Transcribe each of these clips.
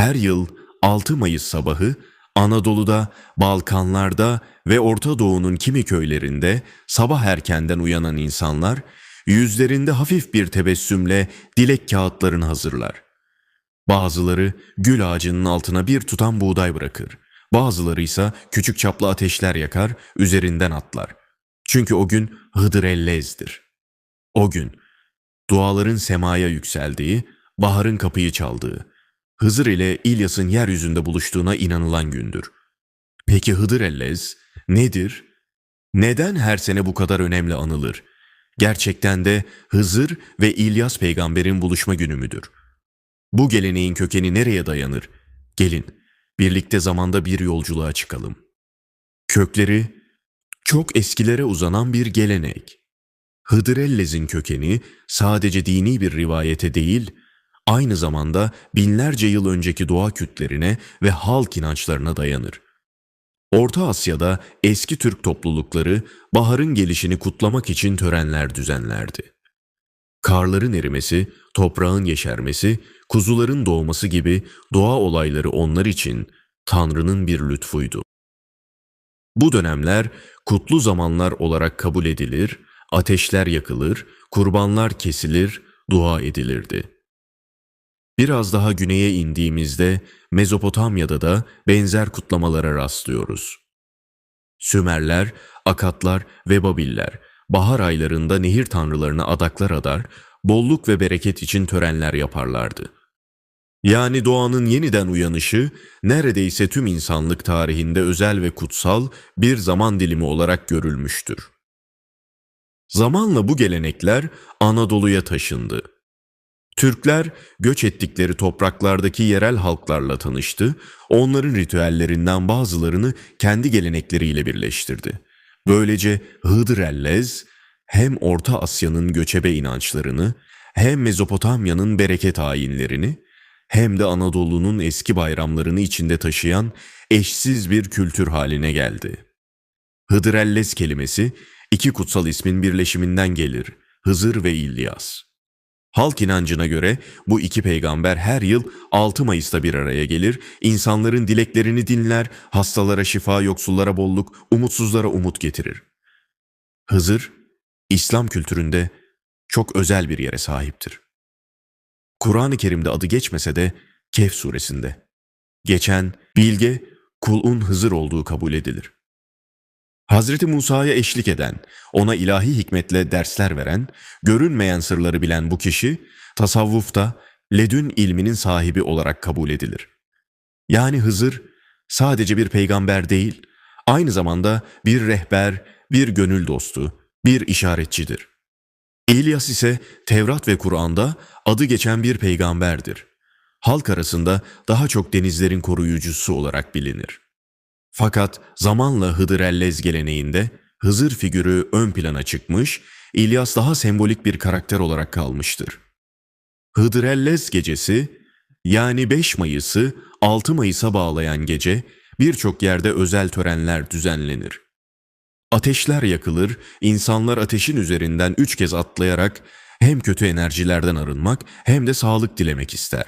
Her yıl 6 Mayıs sabahı Anadolu'da, Balkanlarda ve Orta Doğu'nun kimi köylerinde sabah erkenden uyanan insanlar yüzlerinde hafif bir tebessümle dilek kağıtlarını hazırlar. Bazıları gül ağacının altına bir tutam buğday bırakır. Bazıları ise küçük çaplı ateşler yakar, üzerinden atlar. Çünkü o gün Hıdır Ellez'dir. O gün duaların semaya yükseldiği, baharın kapıyı çaldığı, Hızır ile İlyas'ın yeryüzünde buluştuğuna inanılan gündür. Peki Hıdır Ellez nedir? Neden her sene bu kadar önemli anılır? Gerçekten de Hızır ve İlyas peygamberin buluşma günü müdür? Bu geleneğin kökeni nereye dayanır? Gelin, birlikte zamanda bir yolculuğa çıkalım. Kökleri çok eskilere uzanan bir gelenek. Hıdrellez'in kökeni sadece dini bir rivayete değil, aynı zamanda binlerce yıl önceki doğa kütlerine ve halk inançlarına dayanır. Orta Asya'da eski Türk toplulukları baharın gelişini kutlamak için törenler düzenlerdi. Karların erimesi, toprağın yeşermesi, kuzuların doğması gibi doğa olayları onlar için Tanrı'nın bir lütfuydu. Bu dönemler kutlu zamanlar olarak kabul edilir, ateşler yakılır, kurbanlar kesilir, dua edilirdi. Biraz daha güneye indiğimizde Mezopotamya'da da benzer kutlamalara rastlıyoruz. Sümerler, Akatlar ve Babiller bahar aylarında nehir tanrılarına adaklar adar, bolluk ve bereket için törenler yaparlardı. Yani doğanın yeniden uyanışı neredeyse tüm insanlık tarihinde özel ve kutsal bir zaman dilimi olarak görülmüştür. Zamanla bu gelenekler Anadolu'ya taşındı. Türkler göç ettikleri topraklardaki yerel halklarla tanıştı, onların ritüellerinden bazılarını kendi gelenekleriyle birleştirdi. Böylece Hıdrellez hem Orta Asya'nın göçebe inançlarını, hem Mezopotamya'nın bereket ayinlerini, hem de Anadolu'nun eski bayramlarını içinde taşıyan eşsiz bir kültür haline geldi. Hıdrellez kelimesi iki kutsal ismin birleşiminden gelir, Hızır ve İlyas. Halk inancına göre bu iki peygamber her yıl 6 Mayıs'ta bir araya gelir, insanların dileklerini dinler, hastalara şifa, yoksullara bolluk, umutsuzlara umut getirir. Hızır, İslam kültüründe çok özel bir yere sahiptir. Kur'an-ı Kerim'de adı geçmese de Kehf suresinde. Geçen bilge kulun Hızır olduğu kabul edilir. Hazreti Musa'ya eşlik eden, ona ilahi hikmetle dersler veren, görünmeyen sırları bilen bu kişi, tasavvufta ledün ilminin sahibi olarak kabul edilir. Yani Hızır sadece bir peygamber değil, aynı zamanda bir rehber, bir gönül dostu, bir işaretçidir. İlyas ise Tevrat ve Kur'an'da adı geçen bir peygamberdir. Halk arasında daha çok denizlerin koruyucusu olarak bilinir. Fakat zamanla Hıdrellez geleneğinde Hızır figürü ön plana çıkmış, İlyas daha sembolik bir karakter olarak kalmıştır. Hıdrellez gecesi yani 5 Mayıs'ı 6 Mayıs'a bağlayan gece birçok yerde özel törenler düzenlenir. Ateşler yakılır, insanlar ateşin üzerinden üç kez atlayarak hem kötü enerjilerden arınmak hem de sağlık dilemek ister.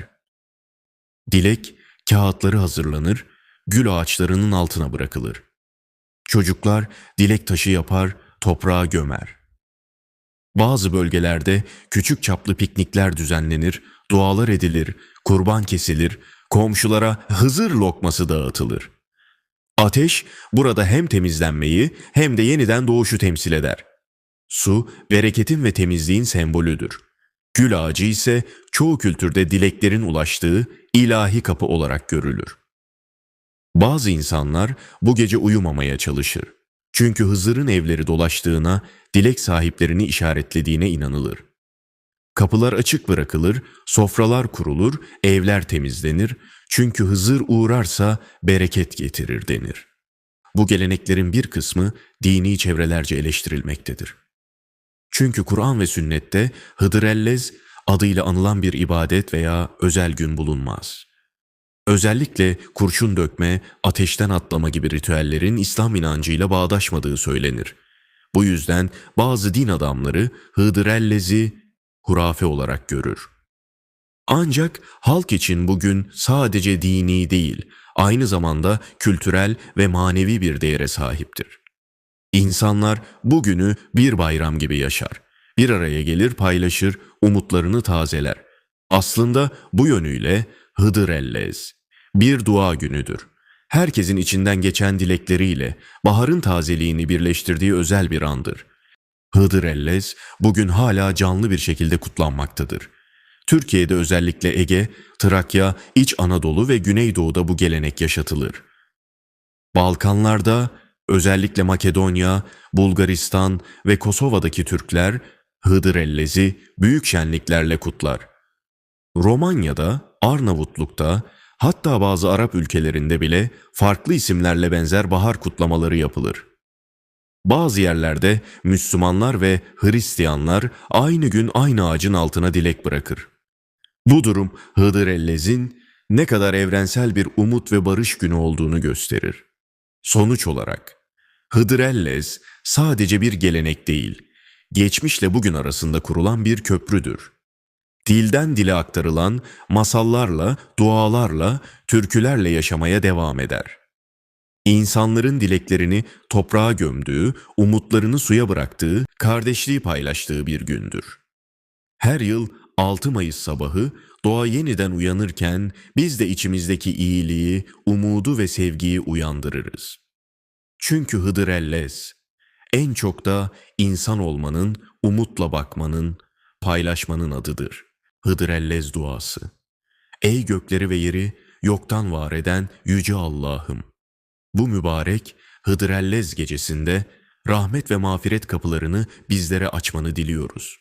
Dilek, kağıtları hazırlanır, gül ağaçlarının altına bırakılır. Çocuklar dilek taşı yapar, toprağa gömer. Bazı bölgelerde küçük çaplı piknikler düzenlenir, dualar edilir, kurban kesilir, komşulara hızır lokması dağıtılır. Ateş burada hem temizlenmeyi hem de yeniden doğuşu temsil eder. Su, bereketin ve temizliğin sembolüdür. Gül ağacı ise çoğu kültürde dileklerin ulaştığı ilahi kapı olarak görülür. Bazı insanlar bu gece uyumamaya çalışır. Çünkü Hızır'ın evleri dolaştığına, dilek sahiplerini işaretlediğine inanılır. Kapılar açık bırakılır, sofralar kurulur, evler temizlenir. Çünkü Hızır uğrarsa bereket getirir denir. Bu geleneklerin bir kısmı dini çevrelerce eleştirilmektedir. Çünkü Kur'an ve sünnette Hıdrellez adıyla anılan bir ibadet veya özel gün bulunmaz. Özellikle kurşun dökme, ateşten atlama gibi ritüellerin İslam inancıyla bağdaşmadığı söylenir. Bu yüzden bazı din adamları Hıdrellez'i hurafe olarak görür. Ancak halk için bugün sadece dini değil, aynı zamanda kültürel ve manevi bir değere sahiptir. İnsanlar bugünü bir bayram gibi yaşar. Bir araya gelir paylaşır, umutlarını tazeler. Aslında bu yönüyle Hıdır Ellez bir dua günüdür. Herkesin içinden geçen dilekleriyle baharın tazeliğini birleştirdiği özel bir andır. Hıdır Ellez bugün hala canlı bir şekilde kutlanmaktadır. Türkiye'de özellikle Ege, Trakya, İç Anadolu ve Güneydoğu'da bu gelenek yaşatılır. Balkanlarda özellikle Makedonya, Bulgaristan ve Kosova'daki Türkler Hıdır Ellez'i büyük şenliklerle kutlar. Romanya'da, Arnavutluk'ta, hatta bazı Arap ülkelerinde bile farklı isimlerle benzer bahar kutlamaları yapılır. Bazı yerlerde Müslümanlar ve Hristiyanlar aynı gün aynı ağacın altına dilek bırakır. Bu durum Hıdır Ellez'in ne kadar evrensel bir umut ve barış günü olduğunu gösterir. Sonuç olarak Hıdır Ellez sadece bir gelenek değil, geçmişle bugün arasında kurulan bir köprüdür. Dilden dile aktarılan masallarla, dualarla, türkülerle yaşamaya devam eder. İnsanların dileklerini toprağa gömdüğü, umutlarını suya bıraktığı, kardeşliği paylaştığı bir gündür. Her yıl 6 Mayıs sabahı doğa yeniden uyanırken biz de içimizdeki iyiliği, umudu ve sevgiyi uyandırırız. Çünkü Hıdır Ellez en çok da insan olmanın, umutla bakmanın, paylaşmanın adıdır. Hıdır Ellez duası. Ey gökleri ve yeri yoktan var eden yüce Allah'ım. Bu mübarek Hıdır Ellez gecesinde rahmet ve mağfiret kapılarını bizlere açmanı diliyoruz.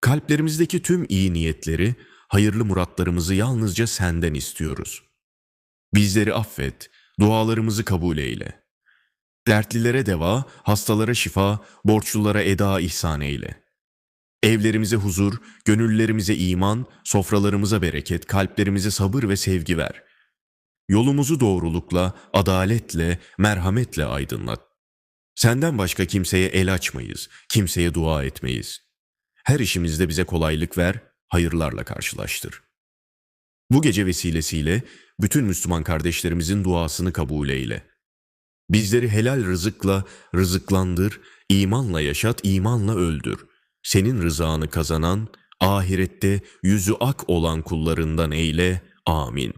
Kalplerimizdeki tüm iyi niyetleri, hayırlı muratlarımızı yalnızca senden istiyoruz. Bizleri affet, dualarımızı kabul eyle. Dertlilere deva, hastalara şifa, borçlulara eda ihsan eyle. Evlerimize huzur, gönüllerimize iman, sofralarımıza bereket, kalplerimize sabır ve sevgi ver. Yolumuzu doğrulukla, adaletle, merhametle aydınlat. Senden başka kimseye el açmayız, kimseye dua etmeyiz. Her işimizde bize kolaylık ver, hayırlarla karşılaştır. Bu gece vesilesiyle bütün Müslüman kardeşlerimizin duasını kabul eyle. Bizleri helal rızıkla rızıklandır, imanla yaşat, imanla öldür. Senin rızanı kazanan, ahirette yüzü ak olan kullarından eyle. Amin.